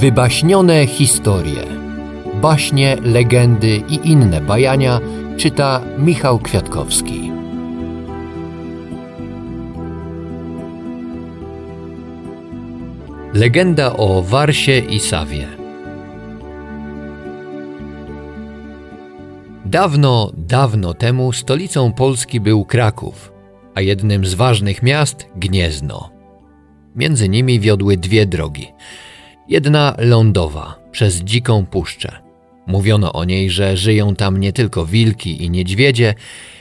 Wybaśnione historie. Baśnie, legendy i inne bajania czyta Michał Kwiatkowski. Legenda o Warsie i Sawie. Dawno, dawno temu stolicą Polski był Kraków, a jednym z ważnych miast Gniezno. Między nimi wiodły dwie drogi. Jedna lądowa, przez dziką puszczę. Mówiono o niej, że żyją tam nie tylko wilki i niedźwiedzie,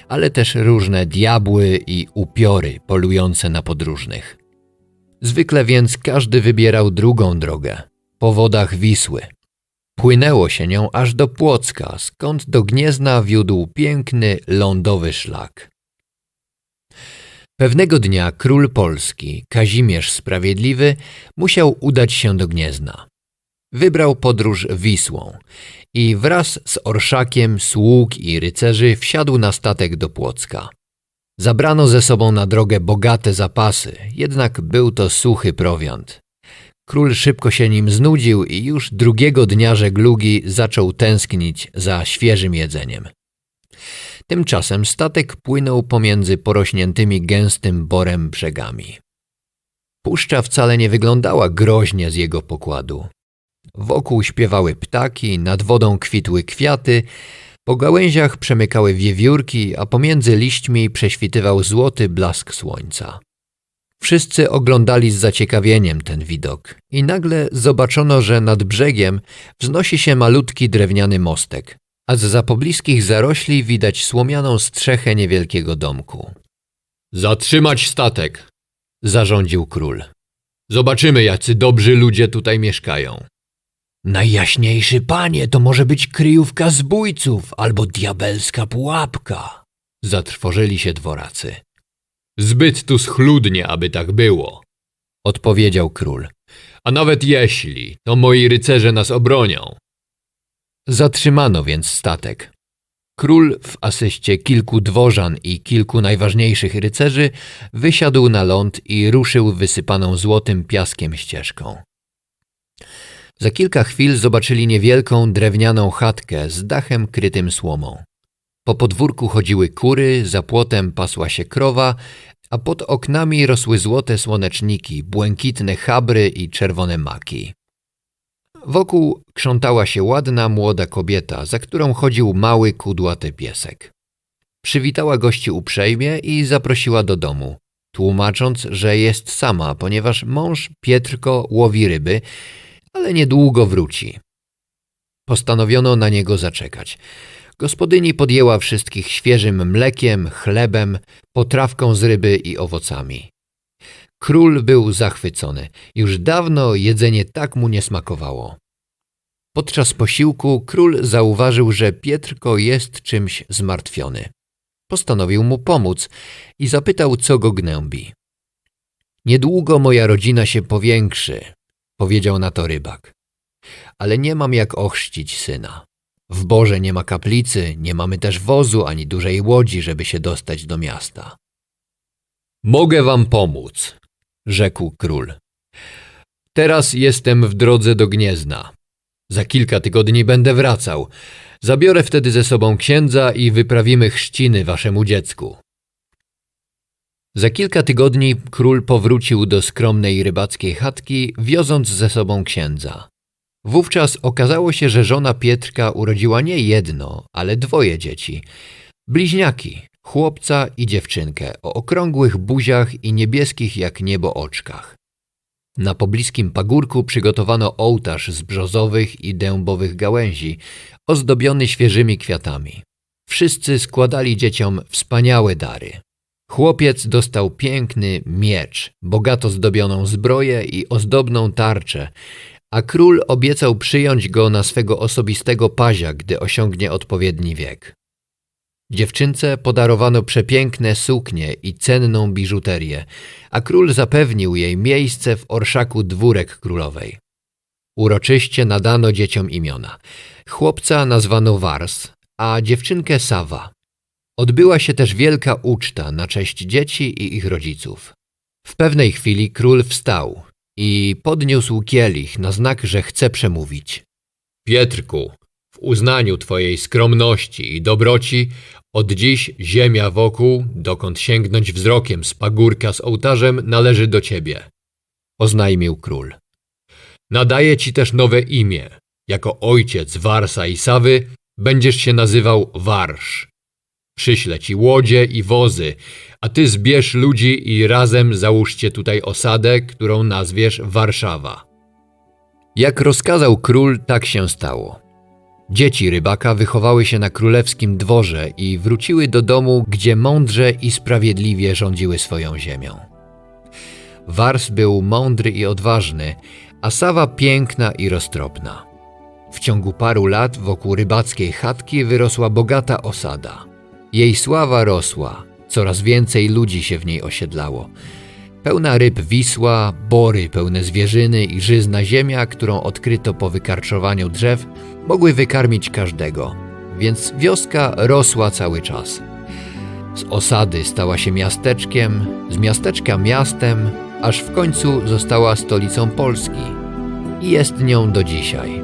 ale też różne diabły i upiory polujące na podróżnych. Zwykle więc każdy wybierał drugą drogę, po wodach Wisły. Płynęło się nią aż do Płocka, skąd do Gniezna wiódł piękny lądowy szlak. Pewnego dnia król Polski, Kazimierz Sprawiedliwy, musiał udać się do Gniezna. Wybrał podróż Wisłą i wraz z orszakiem, sług i rycerzy wsiadł na statek do Płocka. Zabrano ze sobą na drogę bogate zapasy, jednak był to suchy prowiant. Król szybko się nim znudził i już drugiego dnia żeglugi zaczął tęsknić za świeżym jedzeniem. Tymczasem statek płynął pomiędzy porośniętymi gęstym borem brzegami. Puszcza wcale nie wyglądała groźnie z jego pokładu. Wokół śpiewały ptaki, nad wodą kwitły kwiaty, po gałęziach przemykały wiewiórki, a pomiędzy liśćmi prześwitywał złoty blask słońca. Wszyscy oglądali z zaciekawieniem ten widok i nagle zobaczono, że nad brzegiem wznosi się malutki drewniany mostek, a z pobliskich zarośli widać słomianą strzechę niewielkiego domku. Zatrzymać statek! zarządził król. Zobaczymy, jacy dobrzy ludzie tutaj mieszkają. Najjaśniejszy panie, to może być kryjówka zbójców albo diabelska pułapka. Zatrwożyli się dworacy. Zbyt tu schludnie, aby tak było, odpowiedział król. A nawet jeśli, to moi rycerze nas obronią. Zatrzymano więc statek. Król w asyście kilku dworzan i kilku najważniejszych rycerzy wysiadł na ląd i ruszył wysypaną złotym piaskiem ścieżką. Za kilka chwil zobaczyli niewielką drewnianą chatkę z dachem krytym słomą. Po podwórku chodziły kury, za płotem pasła się krowa, a pod oknami rosły złote słoneczniki, błękitne chabry i czerwone maki. Wokół krzątała się ładna młoda kobieta, za którą chodził mały kudłaty piesek. Przywitała gości uprzejmie i zaprosiła do domu, tłumacząc, że jest sama, ponieważ mąż Pietrko łowi ryby, ale niedługo wróci. Postanowiono na niego zaczekać. Gospodyni podjęła wszystkich świeżym mlekiem, chlebem, potrawką z ryby i owocami. Król był zachwycony. Już dawno jedzenie tak mu nie smakowało. Podczas posiłku król zauważył, że Pietrko jest czymś zmartwiony. Postanowił mu pomóc i zapytał, co go gnębi. Niedługo moja rodzina się powiększy, powiedział na to rybak. Ale nie mam jak ochrzcić syna. W Boże nie ma kaplicy, nie mamy też wozu ani dużej łodzi, żeby się dostać do miasta. Mogę wam pomóc, rzekł król. Teraz jestem w drodze do Gniezna. Za kilka tygodni będę wracał. Zabiorę wtedy ze sobą księdza i wyprawimy chrzciny waszemu dziecku. Za kilka tygodni król powrócił do skromnej rybackiej chatki, wioząc ze sobą księdza. Wówczas okazało się, że żona Pietrka urodziła nie jedno, ale dwoje dzieci. Bliźniaki, chłopca i dziewczynkę o okrągłych buziach i niebieskich jak niebo oczkach. Na pobliskim pagórku przygotowano ołtarz z brzozowych i dębowych gałęzi, ozdobiony świeżymi kwiatami. Wszyscy składali dzieciom wspaniałe dary. Chłopiec dostał piękny miecz, bogato zdobioną zbroję i ozdobną tarczę, a król obiecał przyjąć go na swego osobistego pazia, gdy osiągnie odpowiedni wiek. Dziewczynce podarowano przepiękne suknie i cenną biżuterię, a król zapewnił jej miejsce w orszaku dwórek królowej. Uroczyście nadano dzieciom imiona. Chłopca nazwano Wars, a dziewczynkę Sawa. Odbyła się też wielka uczta na cześć dzieci i ich rodziców. W pewnej chwili król wstał i podniósł kielich na znak, że chce przemówić. Pietrku, w uznaniu Twojej skromności i dobroci, od dziś ziemia wokół, dokąd sięgnąć wzrokiem z pagórka z ołtarzem, należy do Ciebie. Oznajmił król. Nadaję Ci też nowe imię. Jako ojciec Warsa i Sawy będziesz się nazywał Warsz. Przyślę Ci łodzie i wozy, a Ty zbierz ludzi i razem załóżcie tutaj osadę, którą nazwiesz Warszawa. Jak rozkazał król, tak się stało. Dzieci rybaka wychowały się na królewskim dworze i wróciły do domu, gdzie mądrze i sprawiedliwie rządziły swoją ziemią. Wars był mądry i odważny, a Sawa piękna i roztropna. W ciągu paru lat wokół rybackiej chatki wyrosła bogata osada. Jej sława rosła, coraz więcej ludzi się w niej osiedlało. Pełna ryb Wisła, bory pełne zwierzyny i żyzna ziemia, którą odkryto po wykarczowaniu drzew, mogły wykarmić każdego, więc wioska rosła cały czas. Z osady stała się miasteczkiem, z miasteczka miastem, aż w końcu została stolicą Polski i jest nią do dzisiaj.